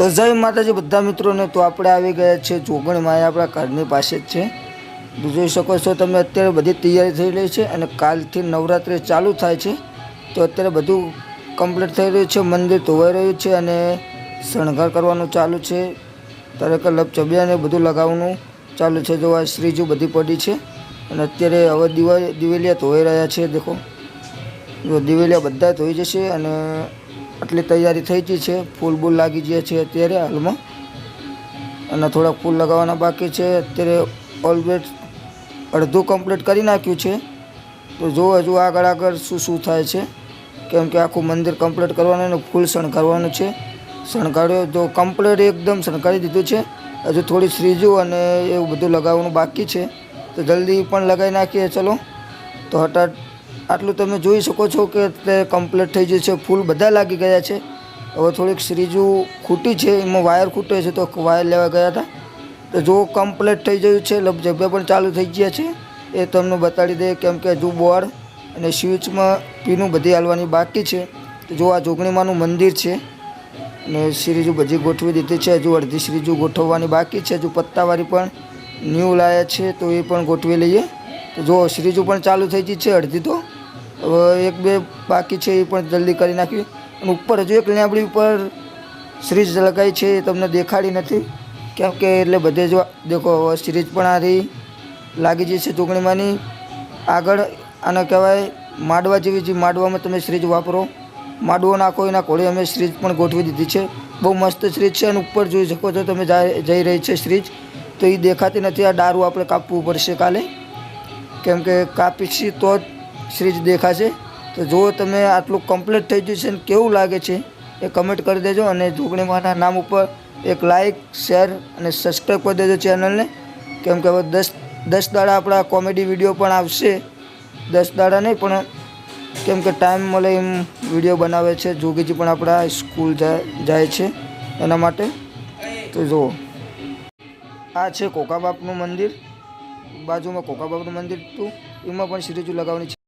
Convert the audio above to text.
તો જય માતાજી, બધા મિત્રોને તો આપણે આવી ગયા છે જોગણી માયા આપણા ઘરની પાસે જ છે. જોઈ શકો છો, તમે અત્યારે બધી તૈયારી થઈ રહી છે અને કાલથી નવરાત્રિ ચાલુ થાય છે. તો અત્યારે બધું કમ્પ્લીટ થઈ રહ્યું છે, મંદિર ધોવાઈ રહ્યું છે અને શણગાર કરવાનું ચાલુ છે. દરેક લપ બધું લગાવવાનું ચાલુ છે. જો આ શ્રીજુ બધી પડી છે અને અત્યારે હવે દિવા દિવેલિયા ધોઈ રહ્યા છે, દેખો. જો દિવેલિયા બધા ધોઈ જશે અને આટલી તૈયારી થઈ ગઈ છે. ફૂલ બૂલ લાગી ગયા છે અત્યારે હાલમાં. અને થોડાક ફૂલ લગાવવાના બાકી છે. અત્યારે ઓલવેજ અડધું કમ્પ્લીટ કરી નાખ્યું છે. તો જો હજુ આગળ આગળ શું શું થાય છે. કેમ કે આખું મંદિર કમ્પ્લીટ કરવાનું અને ફૂલ શણગારવાનું છે. શણગાર્યો તો કમ્પ્લીટ એકદમ શણગારી દીધું છે. હજુ થોડી શ્રીજું અને એવું બધું લગાવવાનું બાકી છે. તો જલ્દી પણ લગાવી નાખીએ, ચલો. તો હટાટ આટલું તમે જોઈ શકો છો કે તે કમ્પ્લીટ થઈ ગયું છે ફૂલ બધા લાગી ગયા છે. હવે થોડીક શ્રીજું ખૂટી છે. એમાં વાયર ખૂટે છે તો વાયર લેવા ગયા હતા. તો જો કમ્પ્લીટ થઈ ગયું છે લપઝબે પણ ચાલુ થઈ ગયા છે. એ તમને બતાડી દે કેમ કે હજુ બોર્ડ અને સ્વિચમાં પીનું બધી હાલવાની બાકી છે. તો જો આ જોગણીમાનું મંદિર છે અને શ્રીજુ બધી ગોઠવી દીધી છે. હજુ અડધી શ્રીજુ ગોઠવવાની બાકી છે. હજુ પત્તાવાળી પણ ન્યૂ લાયા છે તો એ પણ ગોઠવી લઈએ. તો જો શ્રીજુ પણ ચાલુ થઈ ગઈ છે અડધી તો. હવે એક બે બાકી છે એ પણ જલ્દી કરી નાખવી. અને ઉપર હજુ એક લેબડી ઉપર સિરીજ લગાવી છે એ તમને દેખાડી નથી. કેમ કે એટલે બધે જ દેખો, હવે સિરીજ પણ આ રહી લાગી જઈ છે ચૂંટણીમાંની. આગળ આને કહેવાય માડવા જેવી જે માડવામાં તમે સિરીજ વાપરો. માડવો નાખો, એના ઘોડે અમે સિરીજ પણ ગોઠવી દીધી છે. બહુ મસ્ત સિરીજ છે અને ઉપર જોઈ શકો છો તમે જાય જઈ રહી છે સિરીજ તો એ દેખાતી નથી, આ દારૂ આપણે કાપવું પડશે કાલે. કેમ કે કાપીશી તો જ સિરીજ દેખાશે. તો જો તમે આટલું કમ્પ્લીટ થઈ ગયું છે ને કેવું લાગે છે એ કમેન્ટ કરી દેજો અને જોગણીમાના નામ ઉપર એક લાઇક શેર અને સબસ્ક્રાઈબ કરી દેજો ચેનલને કેમ કે હવે દસ દસ દાડા આપણા કોમેડી વીડિયો પણ આવશે. દસ દાડા નહીં, પણ કેમ કે ટાઈમ મળે એમ વીડિયો બનાવે છે. જોગીજી પણ આપણા સ્કૂલ જાય છે એના માટે. તો જુઓ. આ છે કોકાબાપનું મંદિર. બાજુમાં કોકાબાપનું મંદિર હતું એમાં પણ શ્રીજુ લગાવવાની છે.